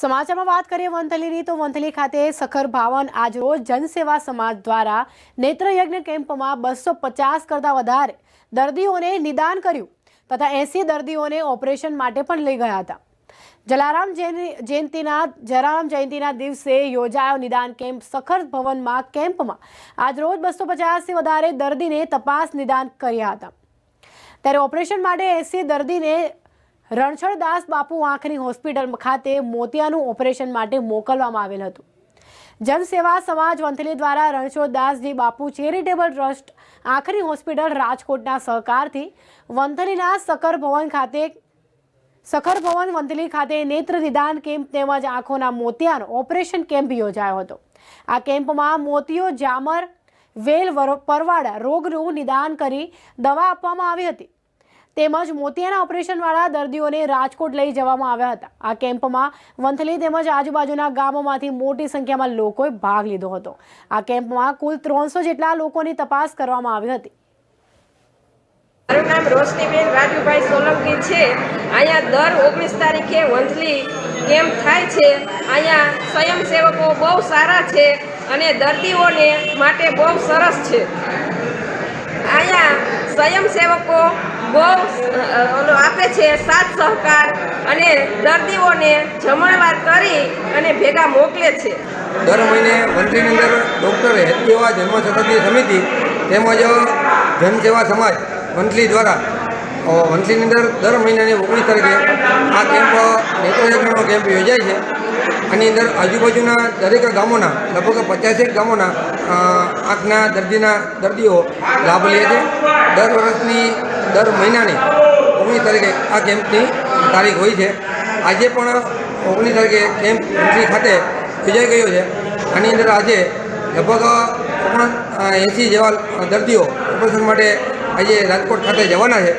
સમાચારમાં વાત કરીએ વંથલીની, તો વંથલી ખાતે સખર ભાવન આજરોજ જનસેવા સમાજ દ્વારા નેત્રયજ્ઞ કેમ્પમાં બસો પચાસ કરતાં વધારે દર્દીઓને નિદાન કર્યું તથા એસી દર્દીઓને ઓપરેશન માટે પણ લઈ ગયા હતા. જલારામ જયંતિ- જયંતિના, જલારામ જયંતિના દિવસે યોજાયો નિદાન કેમ્પ સખર ભવનમાં કેમ્પમાં. આજરોજ બસો પચાસથી વધારે દર્દીને તપાસ નિદાન કર્યા હતા. ત્યારે ઓપરેશન માટે એસી દર્દીને રણછોડદાસ બાપુ આંખની હોસ્પિટલ ખાતે મોતિયાનું ઓપરેશન માટે મોકલવામાં આવેલ હતું. જનસેવા સમાજ વંથલી દ્વારા રણછોડદાસજી બાપુ ચેરિટેબલ ટ્રસ્ટ આંખની હોસ્પિટલ રાજકોટના સહકારથી વંથલીના સકર ભવન ખાતે સખર ભવન વંથલી ખાતે નેત્ર નિદાન કેમ્પ તેમજ આંખોના મોતિયાનો ઓપરેશન કેમ્પ યોજાયો હતો. આ કેમ્પમાં મોતિયો જામર, વેલ પરવાડા રોગનું નિદાન કરી દવા આપવામાં આવી હતી. તેમજ મોતિયાના ઓપરેશનવાળા દર્દીઓને રાજકોટ લઈ જવામાં આવ્યા હતા. આ કેમ્પમાં વંથલી તેમજ આજુબાજુના ગામોમાંથી મોટી સંખ્યામાં લોકોએ ભાગ લીધો હતો. આ કેમ્પમાં કુલ ત્રણસો જેટલા લોકોની તપાસ કરવામાં આવી હતી. મારું નામ રોશનીબેન રાજુભાઈ સોલંકી છે. અહીંયા દર ઓગણીસ તારીખે વંથલી કેમ્પ થાય છે. અહીંયા સ્વયંસેવકો બહુ સારા છે અને દર્દીઓને માટે બહુ સરસ છે. અહીંયા સ્વયંસેવકો બહુ ઓલો આપે છે સાથ સહકાર અને દર્દીઓને જમણવાર કરી અને ભેગા મોકલે છે. દર મહિને મંત્રીની અંદર ડૉક્ટર હેતદેવા જન્મ શતાબ્દી સમિતિ તેમજ જનસેવા સમાજ વંથલી દ્વારા વંથલીની અંદર દર મહિનાની ઓગણીસ તારીખે આ કેમ્પ નેત્રયજ્ઞનો કેમ્પ યોજાય છે. આની અંદર આજુબાજુના દરેક ગામોના, લગભગ પચાસેક ગામોના આંખના દર્દીના દર્દીઓ લાભ લે છે. દર વર્ષની, દર મહિનાની ઓગણીસ તારીખે આ કેમ્પની તારીખ હોય છે. આજે પણ ઓગણીસ તારીખે કેમ્પ એન્ટ્રી ખાતે યોજાઈ ગયો છે. આની અંદર આજે લગભગ ઓગણ એંસી જેવા દર્દીઓ ઓપરેશન માટે આજે રાજકોટ ખાતે જવાના છે.